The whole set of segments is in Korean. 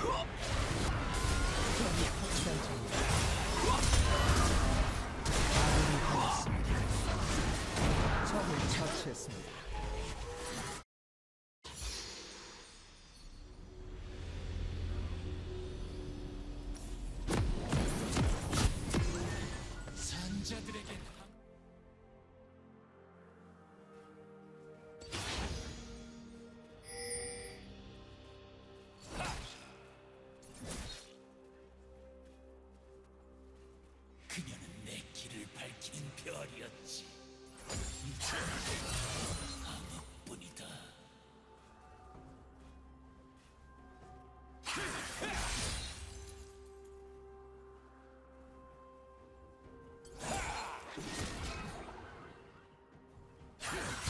Cool. Yeah.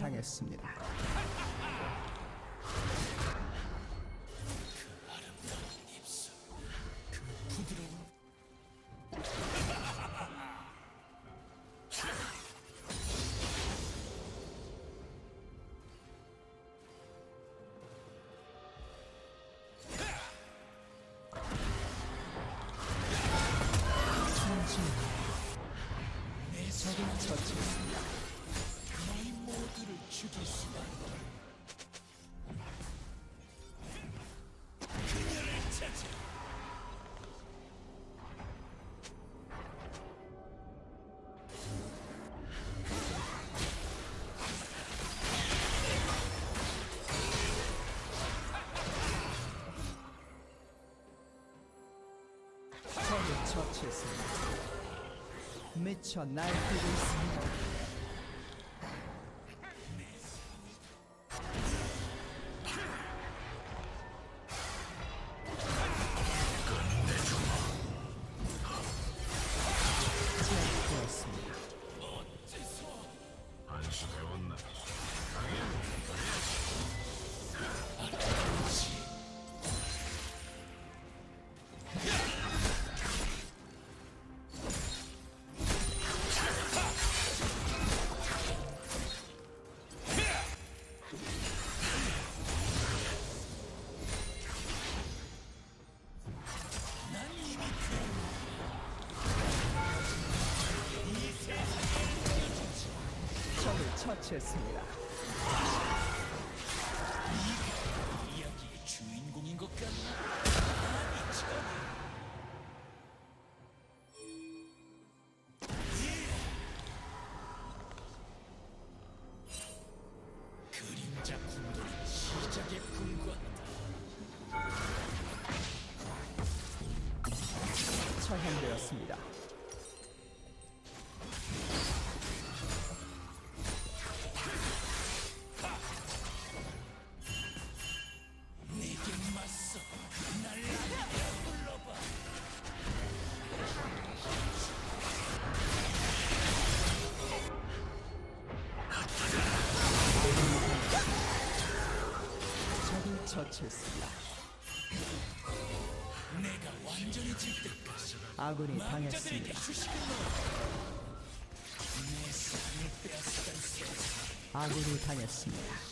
장했습니다. 미쳐 날뛰고 있습니다. 것이었습니다. 이야기의 주인공인 것 같나? 처형되었습니다. 때까지 아군이 당했습니다. 아군이 당했습니다.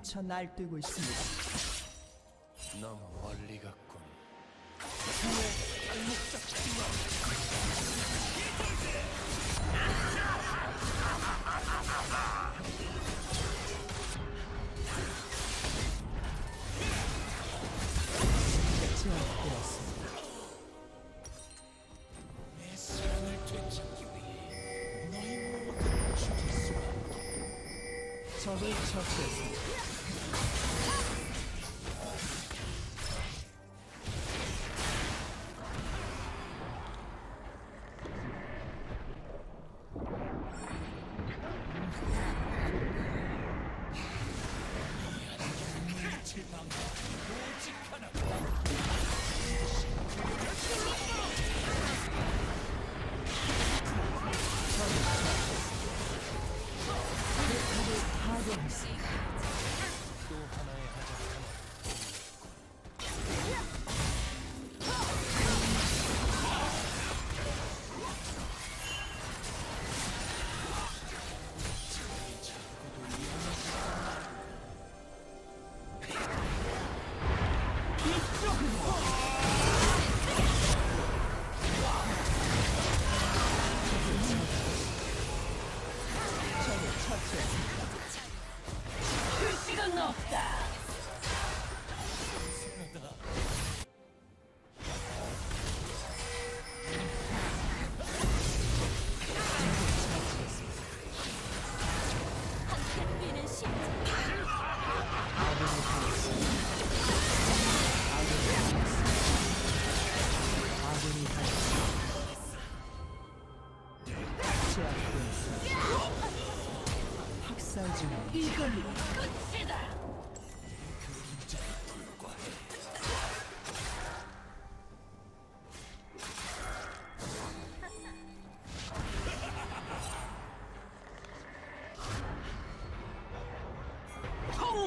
미쳐 날뛰고 있습니다. 너무 멀리 갔군 제압되었습니다. 내 사랑을 되찾기 위해 너희 모두를 죽일 수밖에 적을 처치했습니다.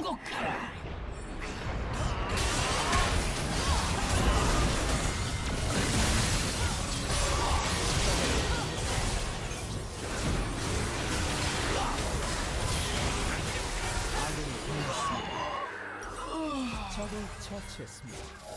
통곡하라. 적을 처치했습니다.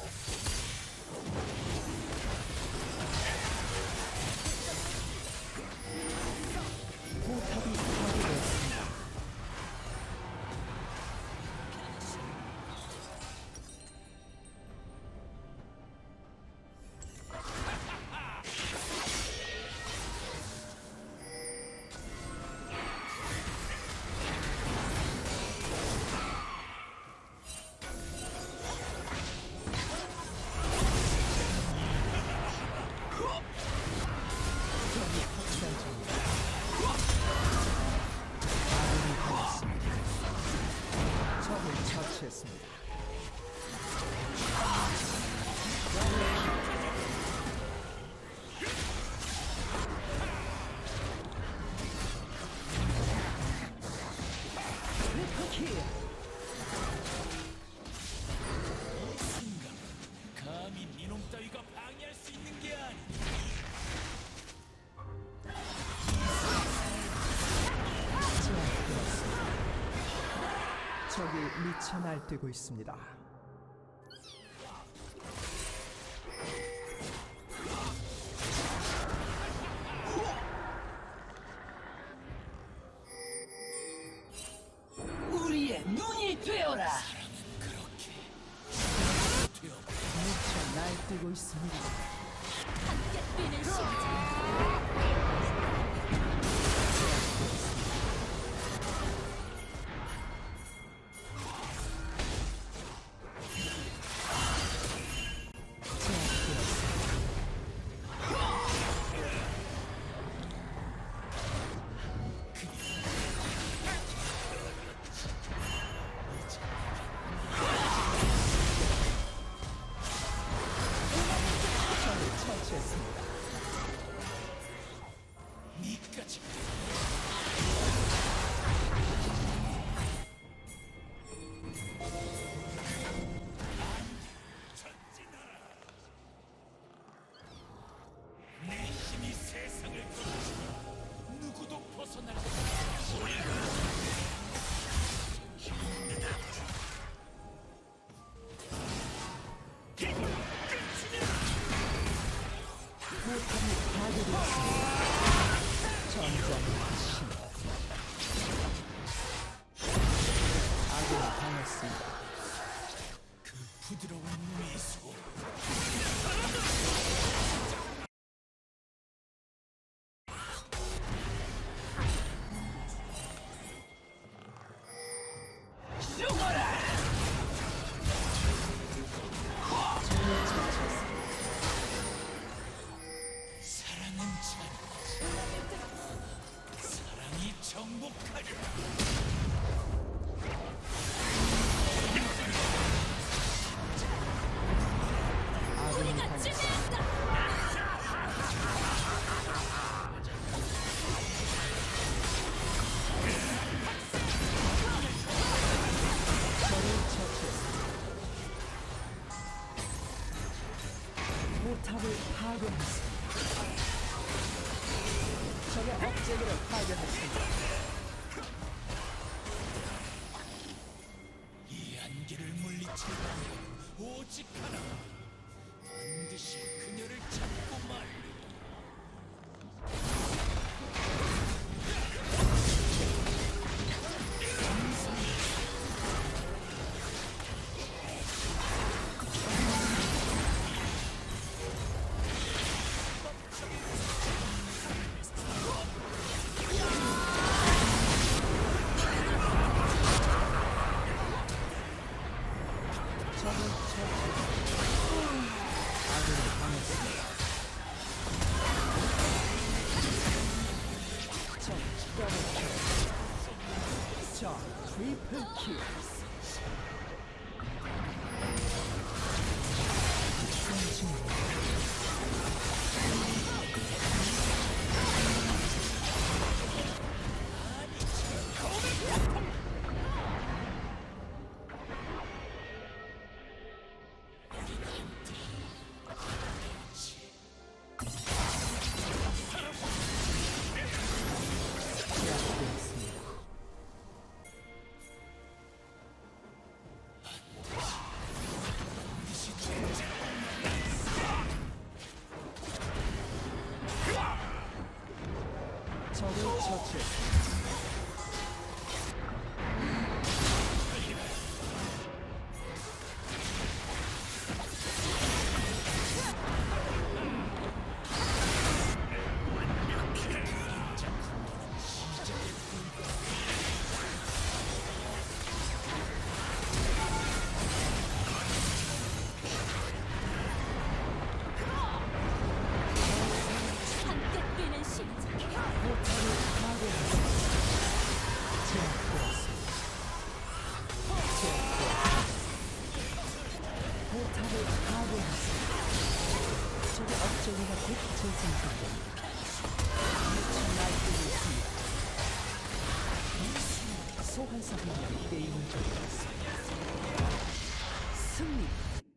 미쳐 날뛰고 있습니다. 우리의 눈이 되어라. 미쳐 날뛰고 있습니다. 함께 뛰는 시작. 제가 오직 하나 반드시 그녀를 찾고 말리. Cheers. 적을 처치했습니다.